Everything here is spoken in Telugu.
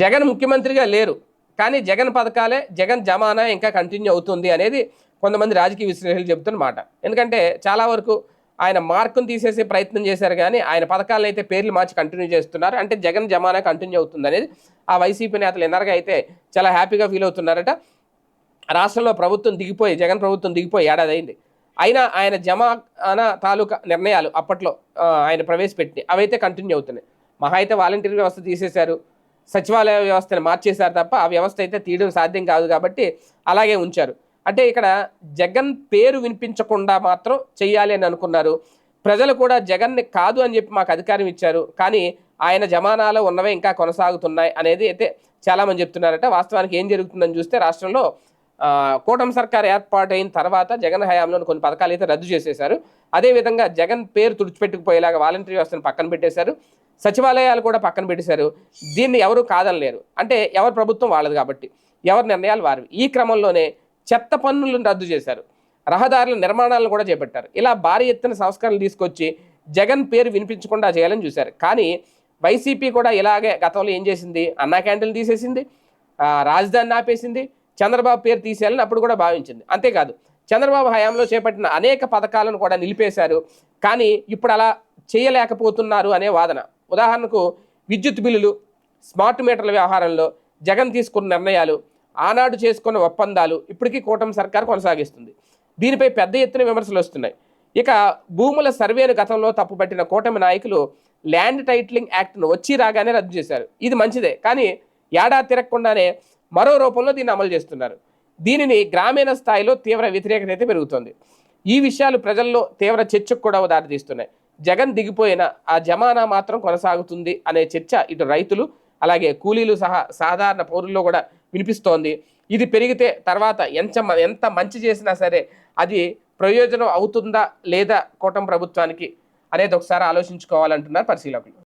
జగన్ ముఖ్యమంత్రిగా లేరు కానీ జగన్ పథకాలే జగన్ జమానా ఇంకా కంటిన్యూ అవుతుంది అనేది కొంతమంది రాజకీయ విశ్లేషకులు చెబుతున్న మాట. ఎందుకంటే చాలా వరకు ఆయన మార్కును తీసేసే ప్రయత్నం చేశారు కానీ ఆయన పథకాలను అయితే పేర్లు మార్చి కంటిన్యూ చేస్తున్నారు. అంటే జగన్ జమానా కంటిన్యూ అవుతుంది అనేది ఆ వైసీపీ నేతలు ఎన్నరగా అయితే చాలా హ్యాపీగా ఫీల్ అవుతున్నారట. రాష్ట్రంలో ప్రభుత్వం దిగిపోయి జగన్ ప్రభుత్వం దిగిపోయి ఏడాది అయింది అయినా ఆయన జమానా తాలూకా నిర్ణయాలు అప్పట్లో ఆయన ప్రవేశపెట్టి అవైతే కంటిన్యూ అవుతున్నాయి. మహా అయితే వాలంటీర్ వ్యవస్థ తీసేశారు. సచివాలయ వ్యవస్థను మార్చేశారు తప్ప ఆ వ్యవస్థ అయితే తీయడం సాధ్యం కాదు కాబట్టి అలాగే ఉంచారు. అంటే ఇక్కడ జగన్ పేరు వినిపించకుండా మాత్రం చెయ్యాలి అని అనుకున్నారు. ప్రజలు కూడా జగన్ని కాదు అని చెప్పి మాకు అధికారం ఇచ్చారు. కానీ ఆయన జమానాలో ఉన్నవే ఇంకా కొనసాగుతున్నాయి అనేది అయితే చాలామంది చెప్తున్నారట. వాస్తవానికి ఏం జరుగుతుందని చూస్తే రాష్ట్రంలో కూటమి సర్కార్ ఏర్పాటైన తర్వాత జగన్ హయాంలోని కొన్ని పథకాలు అయితే రద్దు చేసేశారు. అదేవిధంగా జగన్ పేరు తుడిచిపెట్టుకుపోయేలాగా వాలంటీర్ వ్యవస్థను పక్కన పెట్టేశారు. సచివాలయాలు కూడా పక్కన పెట్టేశారు. దీన్ని ఎవరు కాదనలేరు. అంటే ఎవరి ప్రభుత్వం వాళ్ళది కాబట్టి. ఎవరి నిర్ణయాలు వారివి. ఈ క్రమంలోనే చెత్త పన్నులను రద్దు చేశారు. రహదారుల నిర్మాణాలను కూడా చేపట్టారు. ఇలా భారీ ఎత్తున సంస్కరణలు తీసుకొచ్చి జగన్ పేరు వినిపించకుండా చేయాలని చూశారు. కానీ వైసీపీ కూడా ఇలాగే గతంలో ఏం చేసింది? అన్నా క్యాంటీన్లు తీసేసింది. రాజధానిని ఆపేసింది. చంద్రబాబు పేరు తీసేయాలని అప్పుడు కూడా భావించింది. అంతేకాదు చంద్రబాబు హయాంలో చేపట్టిన అనేక పథకాలను కూడా నిలిపేశారు. కానీ ఇప్పుడు అలా చేయలేకపోతున్నారు అనే వాదన. ఉదాహరణకు విద్యుత్ బిల్లులు స్మార్ట్ మీటర్ల వ్యవహారంలో జగన్ తీసుకున్న నిర్ణయాలు ఆనాడు చేసుకున్న ఒప్పందాలు ఇప్పటికీ కూటమి సర్కార్ కొనసాగిస్తుంది. దీనిపై పెద్ద ఎత్తున విమర్శలు వస్తున్నాయి. ఇక భూముల సర్వేను గతంలో తప్పుపట్టిన కూటమి నాయకులు ల్యాండ్ టైటిలింగ్ యాక్ట్ను వచ్చి రాగానే రద్దు చేశారు. ఇది మంచిదే. కానీ ఏడాది తిరగకుండానే మరో రూపంలో దీన్ని అమలు చేస్తున్నారు. దీనిని గ్రామీణ స్థాయిలో తీవ్ర వ్యతిరేకత అయితే పెరుగుతోంది. ఈ విషయాలు ప్రజల్లో తీవ్ర చర్చకు కూడా దారితీస్తున్నాయి జగన్ దిగిపోయిన ఆ జమానా మాత్రం కొనసాగుతుంది అనే చర్చ ఇటు రైతులు అలాగే కూలీలు సహా సాధారణ పౌరుల్లో కూడా వినిపిస్తోంది. ఇది పెరిగితే తర్వాత ఎంత మ- ఎంత మంచి చేసినా సరే అది ప్రయోజనం అవుతుందా లేదా కూటమి ప్రభుత్వానికి అనేది ఒకసారి ఆలోచించుకోవాలంటున్నారు పరిశీలకులు.